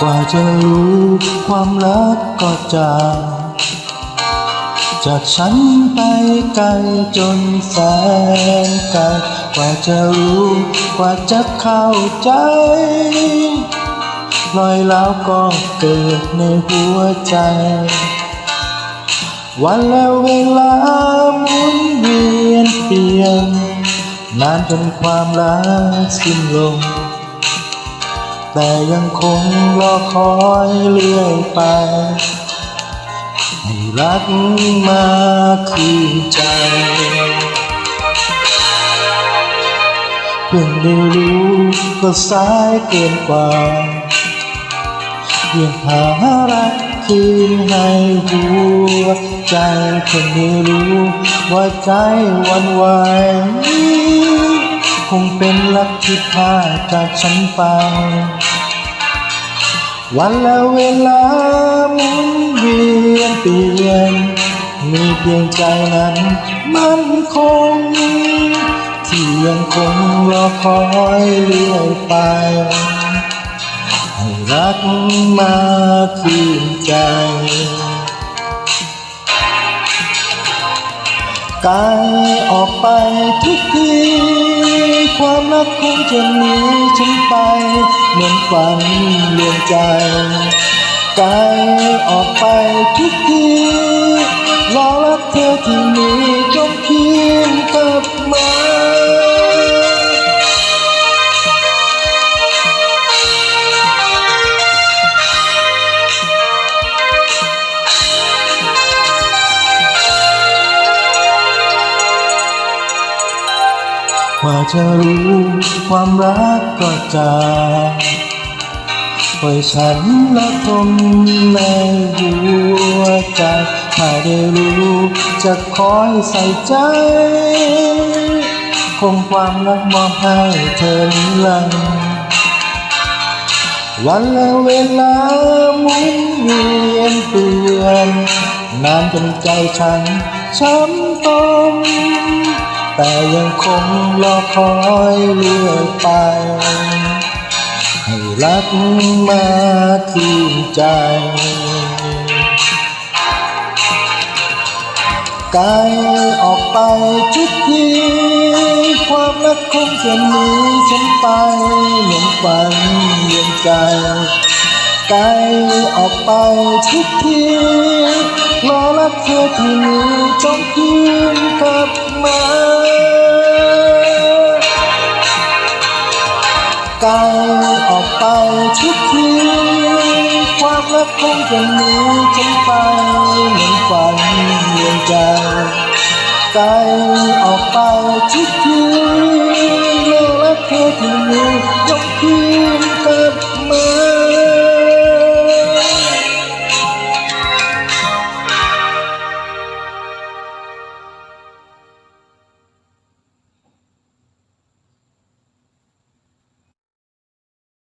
กว่าจะรู้ความรักก็จากจากฉันไปไกลจนแสนไกลกว่าจะรู้กว่าจะเข้าใจรอยร้าวก็เกิดในหัวใจ วันและเวลาหมุนเวียนเปลี่ยนนานจนความรักสิ้นลง แต่ยังคงรอคอยเรื่อยไป ให้รักมาคืนใจ เพิ่งได้รู้ก็สายเกินกว่ายังหารักคืนให้หัวใจเพิ่งได้รู้ว่าใจหวันไหว คงเป็นรักที่พาจากฉันไป วันและเวลาหมุนเวียนเปลี่ยน มีเพียงใจนั้นมันคง ที่ยังคงรอคอยเรื่อยไป ให้รักมาคืนใจ กายออกไปทุกที ความรักคงจะหนีฉันไป เหมือนฝันเลือนใจกายออกไปทุกทีรอรักเธอที่ ว่าจะรู้ความรักก็จากปล่อยฉันละทมในหัวใจ ถ้าได้รู้จะคอยใส่ใจ คงความรักมอบให้เธอนิรันดร์วันและเวลาหมุนเวียนเปลี่ยนนานจนใจฉันช้ำตม แต่ยังคงรอคอยเรื่อยไป ให้รักมาคืนใจกายออกไปทุกทีความรักคงจะหนีฉันไปเหมือนฝันเลียนใจกายออกไปทุกทีรอรักเธอที่มีจงคืนกลับมา รักคงจะหนีฉันไปเหมือนฝันเหมือนใจไกลออกไปทุกทีโลกรักเธอที่มียกคืน